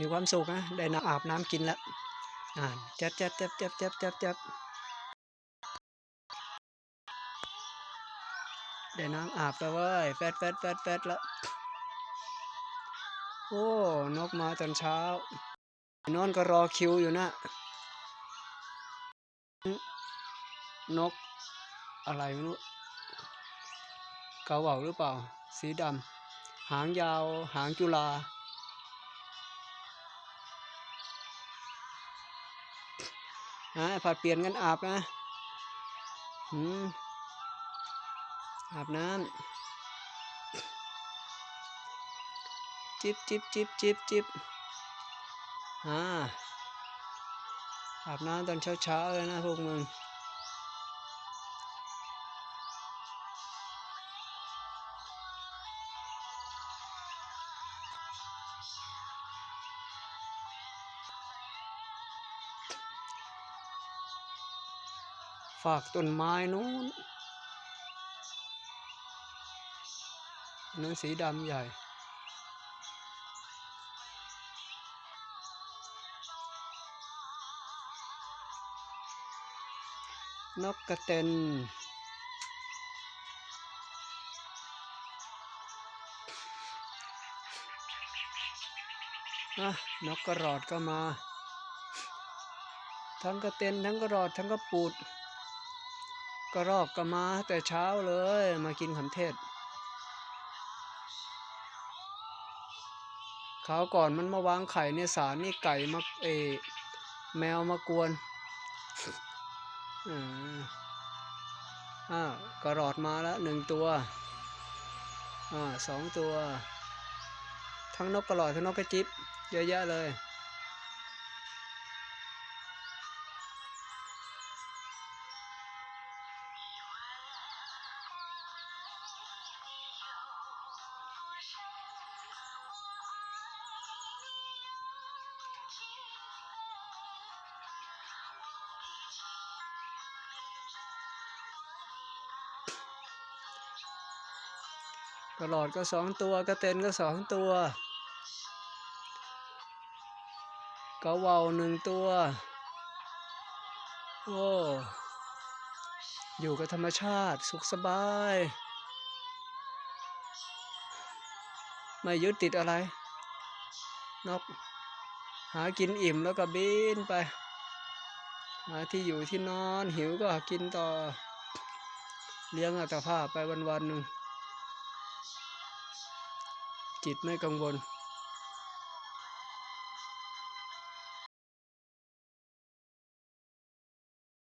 มีความสุขนะ ได้น้ำอาบน้ำกินแล้วอ่าจับจับจับจับจับจับจับได้น้ำอาบแล้วเว้ยแฟดแฟดแฟดแฟดแล้วโอ้ นกมาตอนเช้า นอนก็รอคิวอยู่นะ นกอะไรไม่รู้เกาเหว่าหรือเปล่า สีดำ หางยาว หางจุฬา นะผัดเปลี่ยนกันอาบนะอืมอาบน้ำจิบจิบจิบจิบจิบอ่าอาบน้ำตอนเช้าเช้าๆเลยนะพวกมึง ฝากต้นไม้นู้นนั้นสีดำใหญ่ นกกระเต็นอะนกกระรอดก็มา ทั้งกระเต็นทั้งกระรอดทั้งกระปูด กระรอกก็มาแต่เช้าเลยมากินขำเทศคราวก่อนมันมาวางไข่ในสารนี่ไก่มาเอ แมวมากวนอ่าอ้ากระรอดมาแล้วหนึ่งตัว อ่าสองตัว ทั้งนกกระรอดทั้งนกกระจิบเยอะแยะเลย กระหลอดก็สองตัวกระเต็นก็สองตัวกระเวาหนึ่งตัว โอ้ อยู่กับธรรมชาติสุขสบาย ไม่ยึดติดอะไร นก หากินอิ่มแล้วก็บินไป หาที่อยู่ที่นอนหิวก็กินต่อ เลี้ยงอัตภาพไปวันๆหนึ่ง จิตไม่กังวล